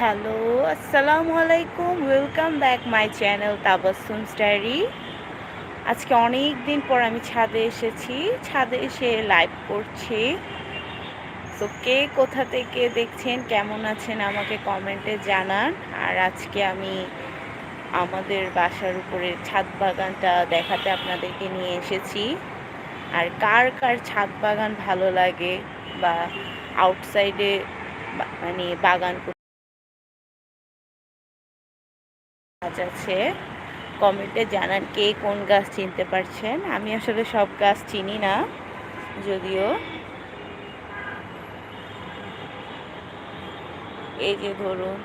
Hello, আসসালামু আলাইকুম welcome back my channel Tabassum story আজকে অনেক দিন পর আমি ছাদে এসেছি, ছাদে এসে লাইভ করছি। তো কে কোথা থেকে দেখছেন, কেমন আছেন, আমাকে কমেন্টে জানান। আর আজকে আমি আমাদের বাসার উপরে ছাদ বাগানটা দেখাতে আপনাদেরকে নিয়ে এসেছি। আর কার কার ছাদ বাগান ভালো লাগে বা আউটসাইডে মানে বাগান আছে কমেন্টে জানান কে কোন গাছ চিনতে পারছেন। আমি আসলে সব গাছ চিনি না, যদিও। এই যে ধরুন,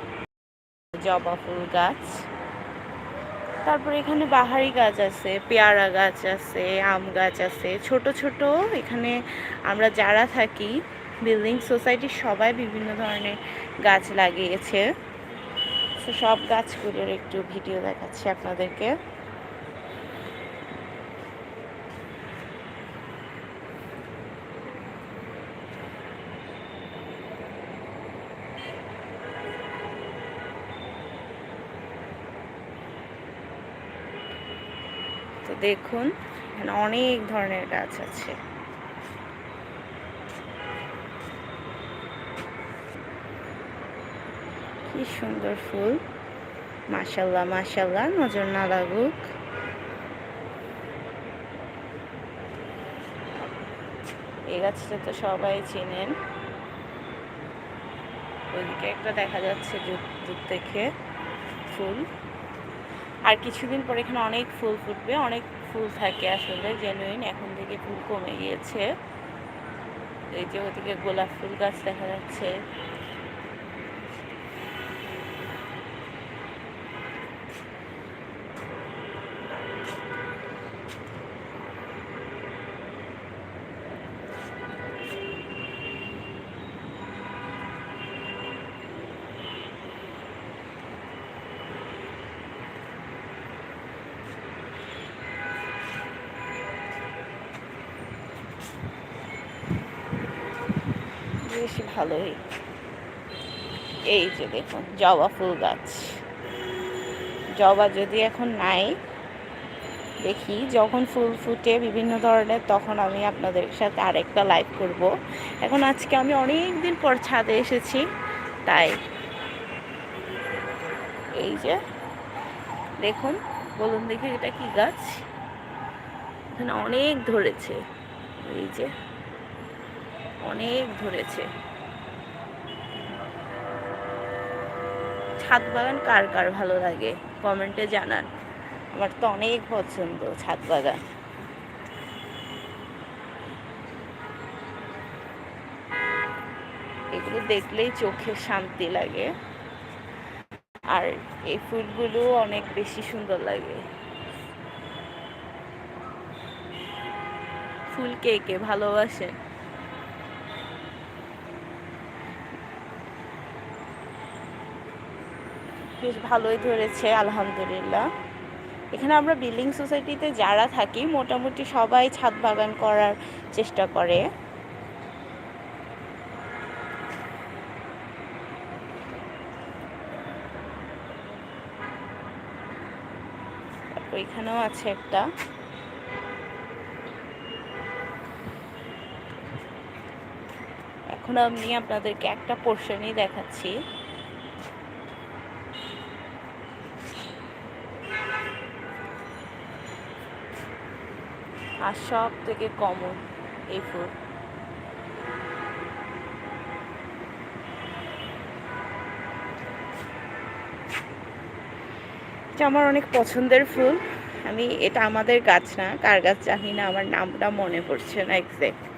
জবা ফুল গাছ। তারপর এখানে বাহারি গাছ আছে, পেয়ারা গাছ আছে, আম গাছ আছে। ছোট ছোট এখানে আমরা যারা থাকি বিল্ডিং সোসাইটির সবাই বিভিন্ন ধরনের গাছ লাগিয়েছে। তো সব গাছগুলোর একটু ভিডিও দেখাচ্ছি আপনাদেরকে। তো দেখুন এখানে অনেক ধরনের গাছ আছে। কি সুন্দর ফুল। মাশাল্লাহ মাশাল্লাহ নজর না লাগুক। এই গাছটা তো সবাই চেনেন। ওইদিকে একটা দেখা যাচ্ছে দূর থেকে ফুল। আর কিছুদিন পর এখানে অনেক ফুল ফুটবে, অনেক ফুল থাকে আসলে জেনুইন এখন থেকে ফুল কমে গিয়েছে। এই যে ওদিকে গোলাপ ফুল গাছ দেখা যাচ্ছে বেশ ভালোই। এই যে দেখুন, জবা ফুল গাছ। জবা যদি এখন নাই, দেখি যখন ফুল ফুটে বিভিন্ন ধরনের, তখন আমি আপনাদের সাথে আরেকটা লাইভ করব। এখন আজকে আমি অনেক দিন পর ছাদে এসেছি, তাই। এই যে, দেখুন, বলুন দেখি এটা কি গাছ? এখানে অনেক ধরেছে। এই যে, অনেক ধরেছে। ছাদ বাগান কার কার ভালো লাগে? কমেন্টে জানান। আমার তো অনেক পছন্দ ছাদ বাগান। এগুলো দেখলেই চোখে শান্তি লাগে। আর এই ফুলগুলো অনেক বেশি সুন্দর লাগে। ফুল কে কে ভালোবাসেন বেশ ভালোই ধরেছে, আলহামদুলিল্লাহ। এখানে আমরা বিল্ডিং সোসাইটিতে যারা থাকি, মোটামুটি সবাই ছাদ বাগান করার চেষ্টা করে। ওইখানেও আছে একটা। এখন আমি আপনাদেরকে একটা পোর্শনই দেখাচ্ছি। আর সব থেকে কমন এই ফুল আমার অনেক পছন্দের ফুল আমি, এটা আমাদের গাছ না, কার গাছ জানি না, আমার নামটা মনে পড়ছে না এক্সাক্ট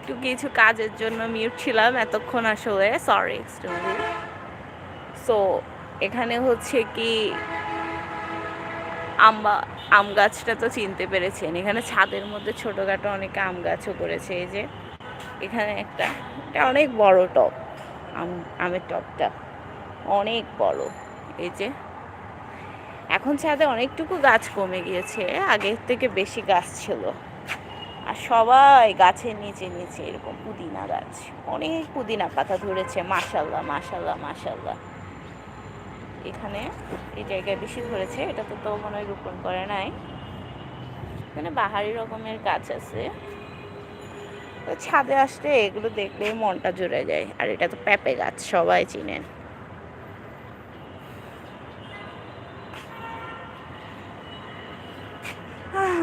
একটু কিছু কাজের জন্য মিউট ছিলাম এতক্ষণ আসলে সরি এক্সট্রিমলি সো এখানে হচ্ছে কি, আম্বা, আম গাছটা তো চিনতে পেরেছেন। এখানে ছাদের মধ্যে ছোটোখাটো অনেক আম গাছও করেছে, এই যে। এখানে একটা, এটা অনেক বড় টব আম, আমের টবটা অনেক বড়, এই যে। এখন ছাদে অনেকটুকু গাছ কমে গিয়েছে, আগের থেকে বেশি গাছ ছিল। আর সবাই গাছের নিচে নিচে এরকম পুদিনা গাছ। অনেক পুদিনা পাতা ধরেছে মাশাল্লাহ মাশাল্লাহ মাশাল্লাহ এখানে এই জায়গায় বেশি ধরেছে, এটা তো তো মনে হয় রোপণ করে নাই। এখানে বাহারি রকমের গাছ আছে। তো ছাদে আসলে এগুলো দেখলেই মনটা জুড়ে যায়, আর এটা তো পেঁপে গাছ, সবাই চিনেন।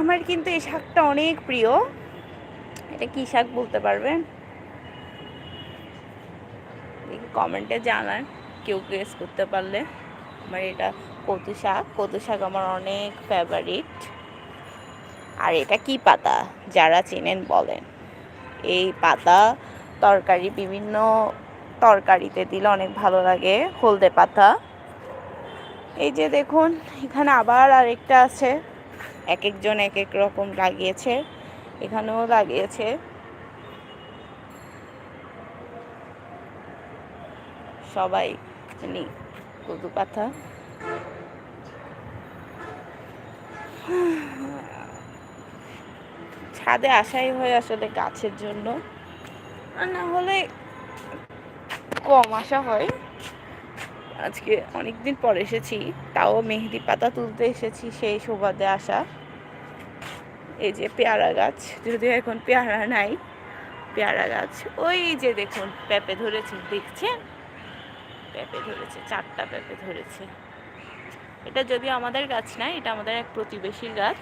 আমার কিন্তু এই শাকটা অনেক প্রিয়। এটা কি শাক বলতে পারবেন কমেন্টে জানান, কেউ গেস করতে পারলে। আমার এটা কচু শাক কচু শাক আমার অনেক ফেভারিট আর এটা কি পাতা? যারা চেনেন বলেন। এই পাতা তরকারি বিভিন্ন তরকারিতে দিলে অনেক ভালো লাগে, হলদে পাতা। এই যে দেখুন, এখানে আবার আরেকটা আছে। এক একজন এক এক রকম লাগিয়েছে, এখানেও লাগিয়েছে। সবাই মানে কদু পাতা। ছাদে আসাই হয় আসলে গাছের জন্য। আর না হলে কম আসা হয়। আজকে অনেক দিন পর এসেছি, তাও মেহেদি পাতা তুলতে এসেছি সেই সুবাদে আসা। এই যে পেয়ারা গাছ, যদিও এখন পেয়ারা নাই, পেয়ারা গাছ, ওই যে দেখুন, পেঁপে ধরেছে, দেখছেন? পেঁপে ধরেছে, চারটা পেঁপে ধরেছে। এটা যদিও আমাদের গাছ না, এটা আমাদের এক প্রতিবেশীর গাছ।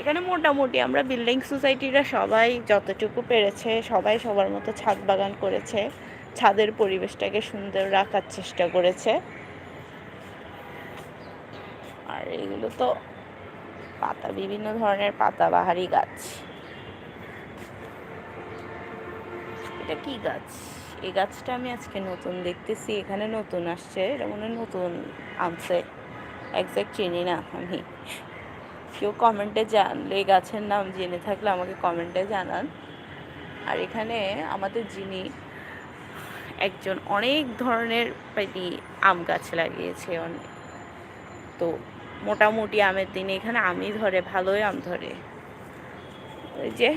এখানে মোটামুটি আমরা বিল্ডিং সোসাইটিরা সবাই যতটুকু পেরেছে, সবাই সবার মতো ছাদ বাগান করেছে। ছাদের পরিবেশটাকে সুন্দর রাখার চেষ্টা করেছে। আর এগুলো তো পাতা, বিভিন্ন ধরনের পাতাবাহারি গাছ। এটা কি গাছ? এই গাছটা আমি আজকে নতুন দেখতেছি, এখানে নতুন আসছে। এটা মনে নতুন আনছে। একজ্যাক্ট চিনি না আমি। কেউ কমেন্টে জানলে এই গাছের নাম জেনে থাকলে আমাকে কমেন্টে জানান। আর এখানে আমাদের যিনি একজন অনেক ধরনের মানে আম গাছ লাগিয়েছে অনেক। তো মোটামুটি আমের দিনে এখানে আমই ধরে, ভালোই আম ধরে। ওই যে,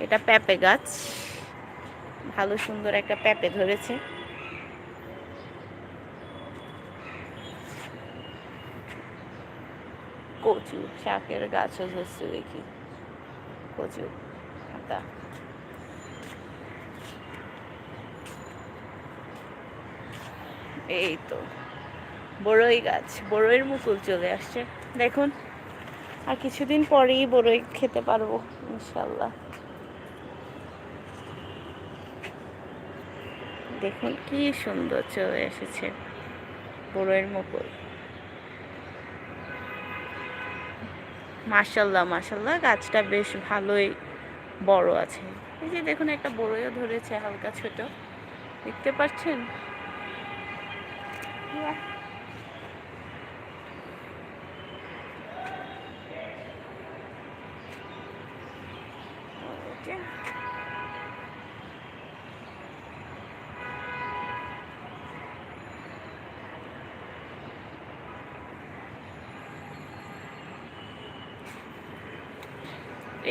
এটা পেঁপে গাছ। ভালো সুন্দর একটা পেঁপে ধরেছে। কচু, শাকের গাছও ধরছে দেখি। কচু, পাতা। এই তো বড়ই গাছ, বড়ইয়ের মুকুল চলে আসছে। দেখুন, আর কিছুদিন পরেই বড়ই খেতে পারব ইনশাল্লাহ দেখুন, কি সুন্দর চলে এসেছে বড়ইয়ের মুকুল। মাশাল্লাহ মাশাল্লাহ গাছটা বেশ ভালোই বড় আছে। এই যে দেখুন, একটা বড়ইও ধরেছে, হালকা ছোট। দেখতে পাচ্ছেন।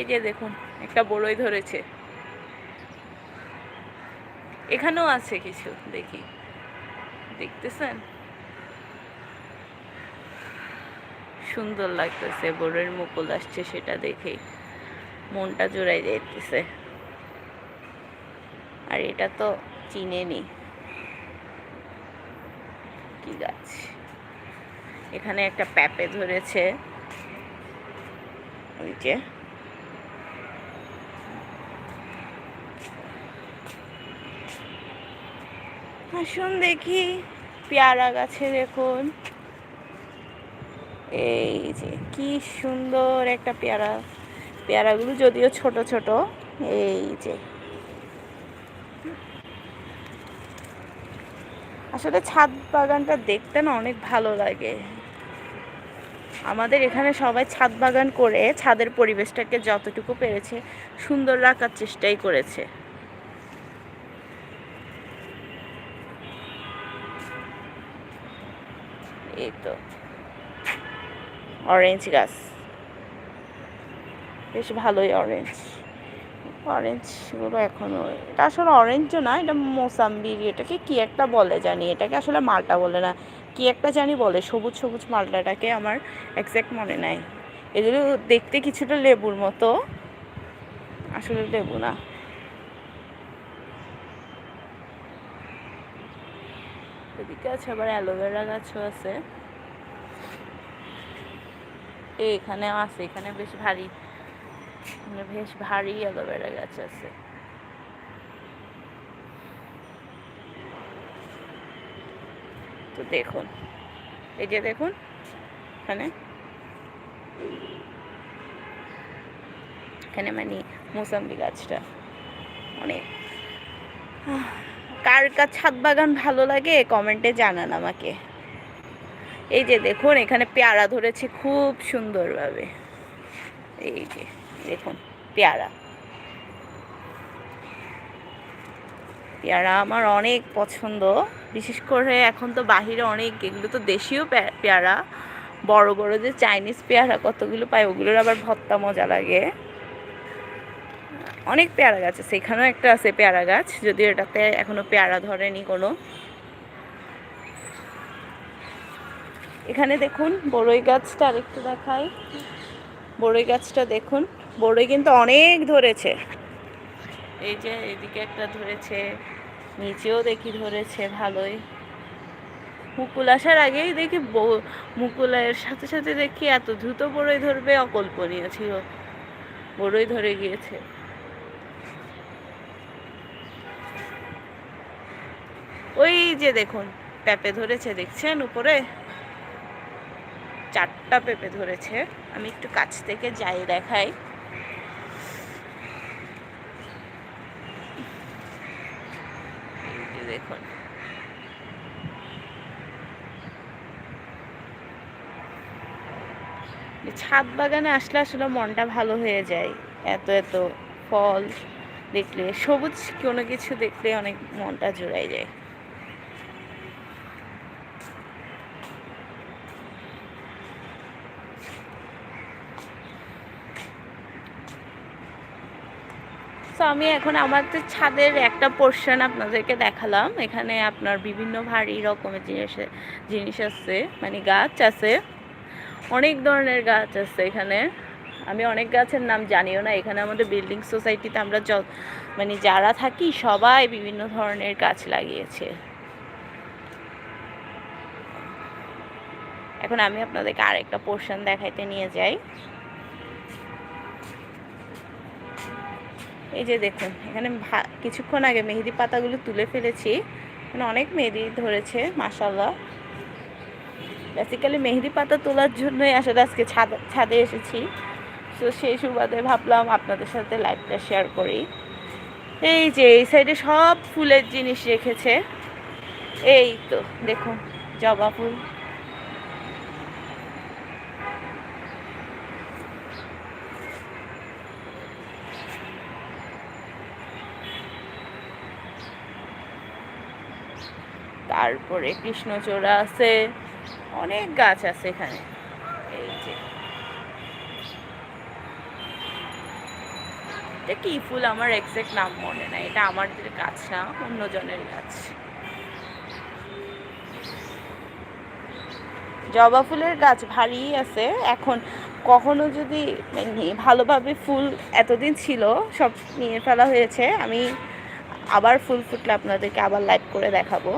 এই যে দেখুন একটা বড়ই ধরেছে। এখানেও আছে কিছু দেখি। দেখতেছেন? সুন্দর লাগতেছে বড়ের মুকুল আসছে সেটা দেখেই। মনটা জোড়াই যাইতেছে। আর এটা তো চিনে চিনেনি। কি গাছ? এখানে একটা প্যাপে ধরেছে। ওই যে। আসুন দেখি, পেয়ারা গাছে দেখুন এই যে কি সুন্দর একটা পেয়ারা, পেয়ারাগুলো যদিও ছোট ছোট এই যে আসলে ছাদ বাগানটা দেখতে না অনেক ভালো লাগে। আমাদের এখানে সবাই ছাদ বাগান করে ছাদের পরিবেশটাকে যতটুকু পেরেছে সুন্দর রাখার চেষ্টাই করেছে। এই তো। অরেঞ্জ গাছ। বেশ ভালোই অরেঞ্জ অরেঞ্জগুলো এখনও এটা আসলে অরেঞ্জও না, এটা মোসাম্বির, এটাকে কি একটা বলে জানি। এটাকে আসলে মালটা বলে না। কি একটা জানি বলে, সবুজ সবুজ মালটাটাকে আমার একজ্যাক্ট মনে নাই। এগুলো দেখতে কিছুটা লেবুর মতো, আসলে লেবু না। এদিকে আছে আবার অ্যালোভেরা গাছও আছে। এখানে আছে, এখানে বেশ ভারী। মানে বেশ ভারী অ্যালোভেরা গাছ আছে। তো দেখুন, এই যে দেখুন, এখানে। এখানে মানে মোসাম্বি গাছটা। অনেক কার কার ছাদ বাগান ভালো লাগে কমেন্টে জানান আমাকে। এই যে দেখুন, এখানে পেয়ারা ধরেছে খুব সুন্দরভাবে। এই যে দেখুন, পেয়ারা। পেয়ারা আমার অনেক পছন্দ। বিশেষ করে এখন তো বাহিরে অনেক, এগুলো তো দেশীয় পেয়ারা। বড় বড় যে চাইনিজ পেয়ারা কতগুলো পায় ওগুলোর আবার ভত্তা মজা লাগে। অনেক পেয়ারা গাছ আছে, এখানেও একটা আছে পেয়ারা গাছ, যদিও এটাতে এখনও পেয়ারা ধরেনি কোনো। এখানে দেখুন, বড়ই গাছটা আরেকটু দেখাই। বড়ই গাছটা দেখুন, বড়ই কিন্তু অনেক ধরেছে। এই যে এদিকে একটা ধরেছে, নিচেও দেখি ধরেছে, ভালোই। মুকুল আসার আগেই দেখি মুকুলের সাথে সাথে দেখি এত দ্রুত বড়ই ধরবে, অকল্পনীয় ছিল। বড়ই ধরে গিয়েছে। ওই যে দেখুন প্যাপে ধরেছে, দেখছেন উপরে? চারটা পেঁপে ধরেছে। আমি একটু কাছ থেকে যাই দেখাই। দেখুন। ছাদ বাগানে আসলে আসলে মনটা ভালো হয়ে যায়। এত এত ফল দেখলে, সবুজ কোনো কিছু দেখলে অনেক মনটা জোড়াই যায়। তো আমি এখন আমাদের ছাদের একটা পোর্শন আপনাদেরকে দেখালাম। এখানে আপনার বিভিন্ন ভারী রকমের জিনিস জিনিস আছে মানে গাছ আছে। অনেক ধরনের গাছ আছে এখানে। আমি অনেক গাছের নাম জানিও না। এখানে আমাদের বিল্ডিং সোসাইটিতে আমরা মানে যারা থাকি সবাই বিভিন্ন ধরনের গাছ লাগিয়েছে। এখন আমি আপনাদেরকে আরেকটা পোর্শন দেখাইতে নিয়ে যাই। এই যে দেখুন, এখানে কিছুক্ষণ আগে মেহেদি পাতাগুলো তুলে ফেলেছি। এখানে অনেক মেহেদি ধরেছে মাসাল্লাহ বেসিক্যালি মেহেদি পাতা তোলার জন্যই আসলে আজকে ছাদ, ছাদে এসেছি। তো সেই সুবাদে ভাবলাম আপনাদের সাথে লাইভটা শেয়ার করি। এই যে, এই সাইডে সব ফুলের জিনিস রেখেছে। এই তো, দেখুন, জবা ফুল। তারপরে কৃষ্ণচূড়া আছে, অনেক গাছ আছে এখানে। এই যে। এটা কি ফুল? আমার এক্সাক্ট নাম মনে নাই। এটা আমাদের গাছ না, অন্যজনের গাছ। জবা ফুলের গাছ ভারী আছে। এখন কখনো যদি মানে ভালোভাবে ফুল এতদিন ছিল, সব নিয়ে ফেলা হয়েছে, আমি আবার ফুল ফুটলে আপনাদেরকে আবার লাইভ করে দেখাবো।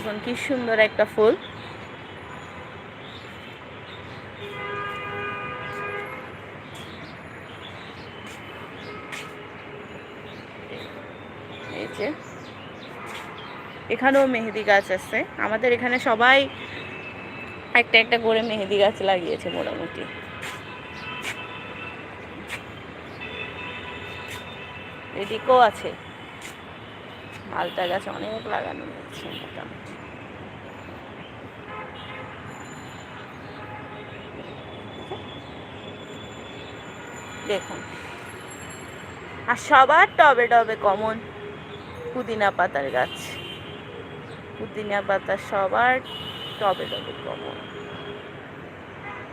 দেখুন কি সুন্দর একটা ফুল। এখানেও মেহেদি গাছ আছে। আমাদের এখানে সবাই একটা একটা করে মেহেদি গাছ লাগিয়েছে মোটামুটি। এদিকেও আছে। মালটা গাছ অনেক লাগানো হয়েছে মোটামুটি। দেখুন। আর সবার টবে টবে কমন পুদিনা পাতার গাছ। পুদিনা পাতা সবার টবে টবে কমন।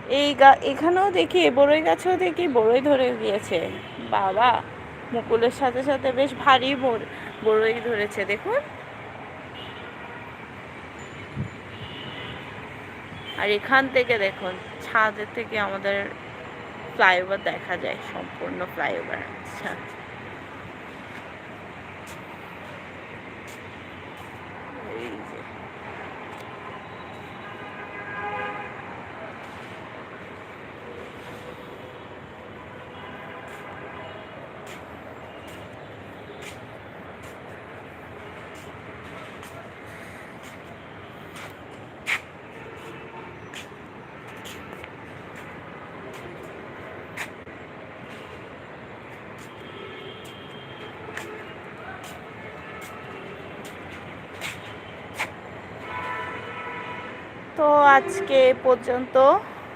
এই গা এখানেও দেখি বড়ই গাছেও দেখি, বড়ই ধরে গিয়েছে। বাবা, মুকুলের সাথে সাথে বেশ ভারী বড়- বড়ই ধরেছে, দেখুন। আর এখান থেকে দেখুন, ছাদের থেকে আমাদের ফ্লাইওভার দেখা যায় সম্পূর্ণ ফ্লাইওভার আচ্ছা এই যে তো আজকে পর্যন্ত।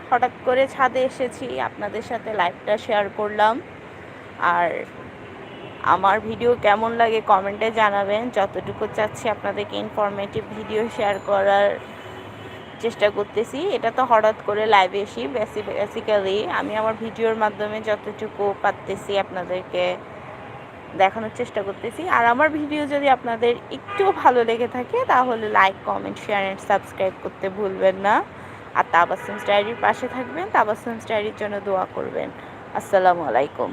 হঠাৎ করে ছাদে এসেছি, আপনাদের সাথে লাইভটা শেয়ার করলাম। আর আমার ভিডিও কেমন লাগে কমেন্টে জানাবেন। যতটুকু চাচ্ছি আপনাদেরকে ইনফরমেটিভ ভিডিও শেয়ার করার চেষ্টা করতেছি। এটা তো হঠাৎ করে লাইভে এসি বেসি বেসিক্যালি আমি আমার ভিডিওর মাধ্যমে যতটুকু পারতেছি আপনাদেরকে দেখানোর চেষ্টা করতেছি। আর আমার ভিডিও যদি আপনাদের একটু ভালো লেগে থাকে, তাহলে like comment share and subscribe করতে ভুলবেন না। আর তাবাসুম স্টাইরির পাশে থাকবেন তাবাসুম স্টাইরির জন্য দোয়া করবেন। আসসালামু আলাইকুম।